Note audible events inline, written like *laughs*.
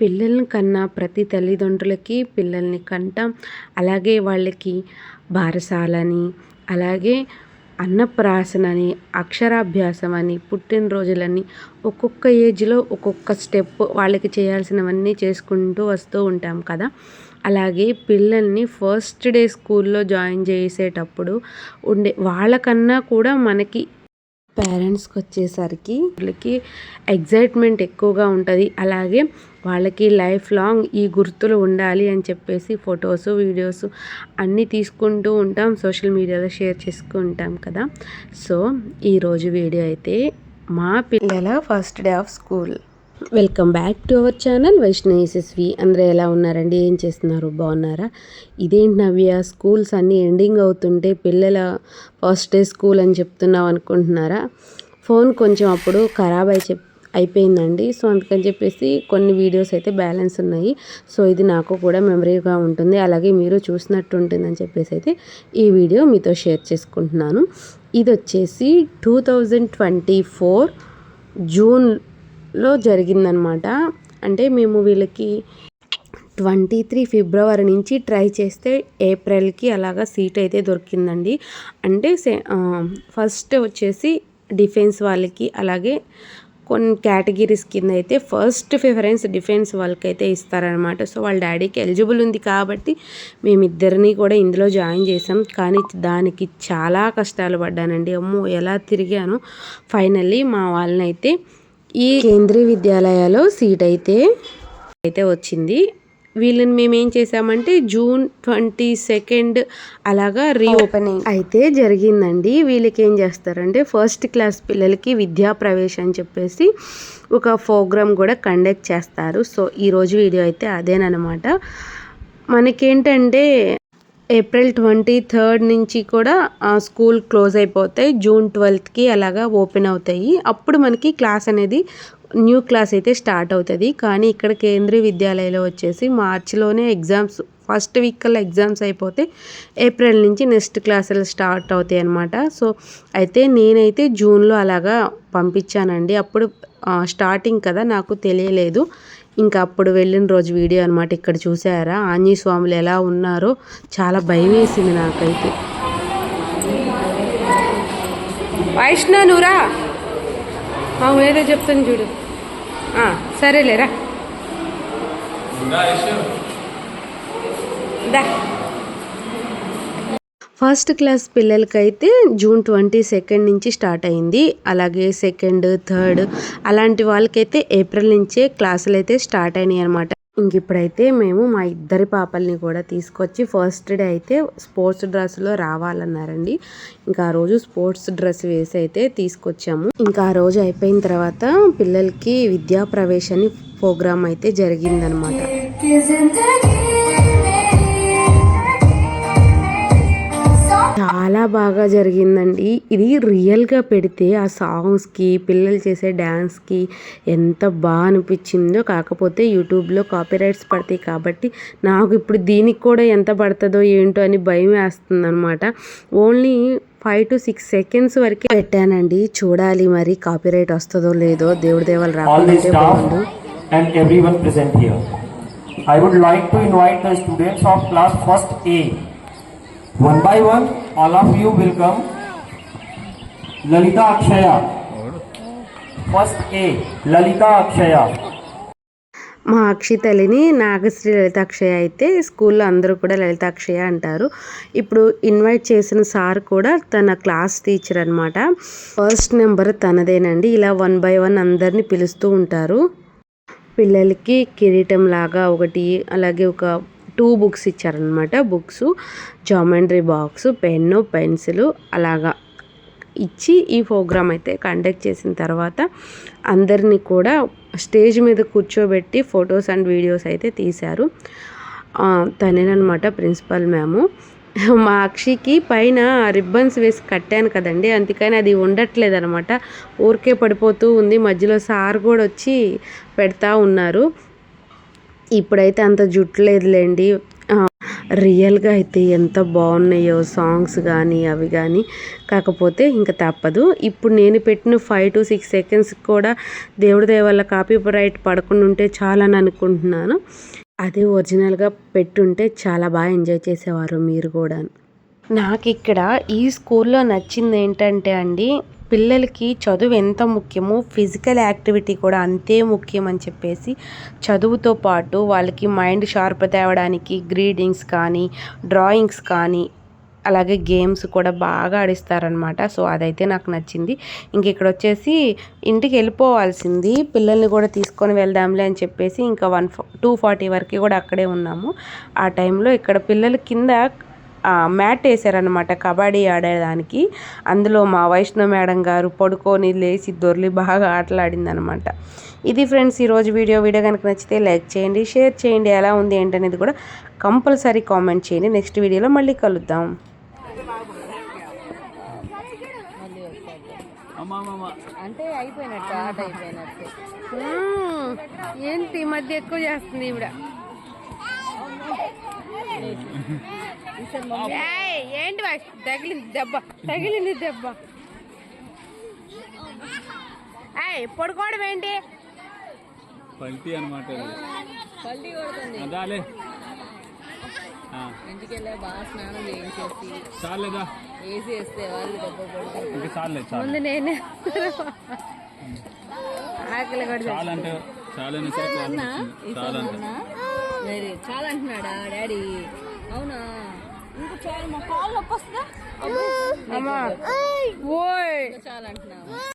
పిల్లల్ని కన్నా ప్రతి తల్లిదండ్రులకి పిల్లల్ని కంటాం అలాగే వాళ్ళకి బారసాలని అలాగే అన్నప్రాసన అని అక్షరాభ్యాసం అని పుట్టినరోజులని ఒక్కొక్క ఏజ్లో ఒక్కొక్క స్టెప్ వాళ్ళకి చేయాల్సినవన్నీ చేసుకుంటూ వస్తూ ఉంటాం కదా. అలాగే పిల్లల్ని ఫస్ట్ డే స్కూల్లో జాయిన్ చేసేటప్పుడు ఉండే వాళ్ళకన్నా కూడా మనకి పేరెంట్స్కి వచ్చేసరికి వాళ్ళకి ఎగ్జైట్మెంట్ ఎక్కువగా ఉంటుంది. అలాగే వాళ్ళకి లైఫ్ లాంగ్ ఈ గుర్తులు ఉండాలి అని చెప్పేసి ఫొటోస్ వీడియోస్ అన్నీ తీసుకుంటూ ఉంటాం. సోషల్ మీడియాలో షేర్ చేసుకుంటాం కదా. సో ఈరోజు వీడియో అయితే మా పిల్లల first day of school. Welcome back to our channel Vaishnavi అందరూ ఎలా ఉన్నారండి? ఏం చేస్తున్నారు? బాగున్నారా? ఇదేంటి నవ్య? స్కూల్స్ అన్నీ ఎండింగ్ అవుతుంటే పిల్లల ఫస్ట్ డే స్కూల్ అని చెప్తున్నావు అనుకుంటున్నారా? ఫోన్ కొంచెం అప్పుడు ఖరాబ్ అయి చెప్ అయిపోయిందండి. సో అందుకని చెప్పేసి కొన్ని వీడియోస్ అయితే బ్యాలెన్స్ ఉన్నాయి. సో ఇది నాకు కూడా మెమరీగా ఉంటుంది. అలాగే మీరు చూసినట్టు ఉంటుందని చెప్పేసి అయితే ఈ వీడియో మీతో షేర్ చేసుకుంటున్నాను. ఇది వచ్చేసి two thousand twenty four June లో జరిగిందనమాట అంటే మేము వీళ్ళకి ట్వంటీ త్రీ ఫిబ్రవరి నుంచి ట్రై చేస్తే ఏప్రిల్కి అలాగా సీట్ అయితే దొరికిందండి. అంటే ఫస్ట్ వచ్చేసి డిఫెన్స్ వాళ్ళకి అలాగే కొన్ని కేటగిరీస్ కింద అయితే ఫస్ట్ ప్రిఫరెన్స్ డిఫెన్స్ వాళ్ళకైతే ఇస్తారనమాట సో వాళ్ళ డాడీకి ఎలిజిబుల్ ఉంది కాబట్టి మేమిద్దరిని కూడా ఇందులో జాయిన్ చేసాం కానీ దానికి చాలా కష్టాలు పడ్డానండి. అమ్మో ఎలా తిరిగాను. ఫైనల్లీ మా వాళ్ళని అయితే ఈ కేంద్రీయ విద్యాలయాలో సీట్ అయితే అయితే వచ్చింది. వీళ్ళని మేము ఏం చేసామంటే జూన్ ట్వంటీ సెకండ్ అలాగా రీఓపెనింగ్ అయితే జరిగిందండి. వీళ్ళకి ఏం చేస్తారంటే ఫస్ట్ క్లాస్ పిల్లలకి విద్యా ప్రవేశం అని చెప్పేసి ఒక ప్రోగ్రామ్ కూడా కండక్ట్ చేస్తారు. సో ఈరోజు వీడియో అయితే అదేనమాట మనకేంటంటే ఏప్రిల్ ట్వంటీ థర్డ్ నుంచి కూడా స్కూల్ క్లోజ్ అయిపోతాయి. జూన్ ట్వెల్త్కి అలాగా ఓపెన్ అవుతాయి. అప్పుడు మనకి క్లాస్ అనేది న్యూ క్లాస్ అయితే స్టార్ట్ అవుతుంది. కానీ ఇక్కడ కేంద్రీయ విద్యాలయంలో వచ్చేసి మార్చిలోనే ఎగ్జామ్స్ ఫస్ట్ వీక్ కల్లా ఎగ్జామ్స్ అయిపోతే ఏప్రిల్ నుంచి నెక్స్ట్ క్లాసులు స్టార్ట్ అవుతాయి అనమాట సో అయితే నేనైతే జూన్లో అలాగా పంపించానండి. అప్పుడు స్టార్టింగ్ కదా నాకు తెలియలేదు. ఇంకా అప్పుడు వెళ్ళిన రోజు వీడియో అనమాట ఇక్కడ చూసారా? ఆంజనేయ స్వాములు ఎలా ఉన్నారో చాలా భయం వేసింది నాకైతే. వైష్ణవ్ నువ్వురా ఏదో చెప్తాను చూడు. సరేలేరా దా. ఫస్ట్ క్లాస్ పిల్లలకైతే జూన్ ట్వంటీ సెకండ్ నుంచి స్టార్ట్ అయింది. అలాగే సెకండ్ థర్డ్ అలాంటి వాళ్ళకైతే ఏప్రిల్ నుంచే క్లాసులు అయితే స్టార్ట్ అయినాయి అనమాట ఇంక ఇప్పుడైతే మేము మా ఇద్దరి పాపల్ని కూడా తీసుకొచ్చి ఫస్ట్ డే అయితే స్పోర్ట్స్ డ్రెస్లో రావాలన్నారండి. ఇంకా ఆ రోజు స్పోర్ట్స్ డ్రెస్ వేసి అయితే తీసుకొచ్చాము. ఇంకా ఆ రోజు అయిపోయిన తర్వాత పిల్లలకి విద్యా ప్రవేశాన్ని ప్రోగ్రామ్ అయితే జరిగిందనమాట చాలా బాగా జరిగిందండి. ఇది రియల్గా పెడితే ఆ సాంగ్స్కి పిల్లలు చేసే డ్యాన్స్కి ఎంత బాగా అనిపించిందో కాకపోతే యూట్యూబ్లో కాపీరైట్స్ పడతాయి కాబట్టి నాకు ఇప్పుడు దీనికి కూడా ఎంత పడుతుందో ఏంటో అని భయం వేస్తుంది అనమాట only five to six seconds వరకే పెట్టానండి. చూడాలి మరి కాపీరైట్ వస్తుందో లేదో దేవుడి దేవాలు రాకుంటే బాగుండు. and everyone present here. I would like to invite the students of class first A. One by one, all of you will come. Lalita Akshaya. First A, Lalita Akshaya. మా అక్షితలిని నాగశ్రీ లలితాక్షయ అయితే స్కూల్లో అందరూ కూడా లలితాక్షయ అంటారు ఇప్పుడు ఇన్వైట్ చేసిన సార్ కూడా తన క్లాస్ టీచర్ అనమాట ఫస్ట్ నెంబర్ తనదేనండి ఇలా వన్ బై వన్ అందరినీ పిలుస్తూ ఉంటారు పిల్లలకి కిరీటం లాగా ఒకటి అలాగే ఒక టూ బుక్స్ ఇచ్చారనమాట books geometry box pen pencil అలాగా ఇచ్చి ఈ ప్రోగ్రామ్ అయితే కండక్ట్ చేసిన తర్వాత అందరినీ కూడా స్టేజ్ మీద కూర్చోబెట్టి ఫొటోస్ అండ్ వీడియోస్ అయితే తీశారు. తనేనమాట ప్రిన్సిపల్ మ్యాము. మా అక్షికి పైన రిబ్బన్స్ వేసి కట్టాను కదండి అందుకని అది ఉండట్లేదు అనమాట ఊరికే పడిపోతూ ఉంది మధ్యలో సార్ కూడా వచ్చి పెడతా ఉన్నారు. ఇప్పుడైతే అంత జుట్టు లేదులేండి. రియల్గా అయితే ఎంత బాగున్నాయో సాంగ్స్ కానీ అవి కానీ కాకపోతే ఇంకా తప్పదు. ఇప్పుడు నేను పెట్టిన ఫైవ్ టు సిక్స్ సెకండ్స్ కూడా దేవుడి దయ వల్ల కాపీ రైట్ పడకుండా ఉంటే చాలా అని అనుకుంటున్నాను. అదే ఒరిజినల్గా పెట్టుంటే చాలా బాగా ఎంజాయ్ చేసేవారు మీరు కూడా నాకు ఇక్కడ ఈ స్కూల్లో నచ్చింది ఏంటంటే అండి పిల్లలకి చదువు ఎంత ముఖ్యమో ఫిజికల్ యాక్టివిటీ కూడా అంతే ముఖ్యం అని చెప్పేసి చదువుతో పాటు వాళ్ళకి మైండ్ షార్ప్ తేవడానికి గ్రీడింగ్స్ కానీ డ్రాయింగ్స్ కానీ అలాగే గేమ్స్ కూడా బాగా ఆడిస్తారనమాట సో అదైతే నాకు నచ్చింది. ఇంక ఇక్కడ వచ్చేసి ఇంటికి వెళ్ళిపోవాల్సింది. పిల్లల్ని కూడా తీసుకొని వెళ్దాంలే అని చెప్పేసి ఇంకా వన్ టూ ఫార్టీ వరకు కూడా అక్కడే ఉన్నాము. ఆ టైంలో ఇక్కడ పిల్లలు కింద మ్యాట్ వేసారనమాట కబడ్డీ ఆడేదానికి. అందులో మా వైష్ణవ్ మేడం గారు పడుకొని లేచి దొర్లి బాగా ఆటలాడింది అనమాట ఇది ఫ్రెండ్స్ ఈరోజు వీడియో. వీడియో కనుక నచ్చితే లైక్ చేయండి షేర్ చేయండి. ఎలా ఉంది ఏంటనేది కూడా కంపల్సరీ కామెంట్ చేయండి. నెక్స్ట్ వీడియోలో మళ్ళీ కలుద్దాం. అంటే అయిపోయినట్టు ఆట అయిపోయినట్టు. ఏంటి ఈ మధ్య ఎక్కువ చేస్తుంది ఏయ్, *laughs* ఏంటి వా- తగిలింది దెబ్బ తగిలింది దెబ్బ. ఏయ్ పడుకోవడం ఏంటి? పల్టీ అనమాట పల్టీ కొడుతుంది. అదాలే ఇంటికి వెళ్ళే బాగా స్నానం చేయించేసి చాలేదా? వేసి వేస్తే వాళ్ళు దెబ్బ పడుతుంది ఇంకా చాలే చాలు ముందు నేనే ఆకలి కూడా చాలంటే చాలని సరే చాలంటే. మరి చాలా అంటున్నాడా డాడీ? అవునా? ఓయ్.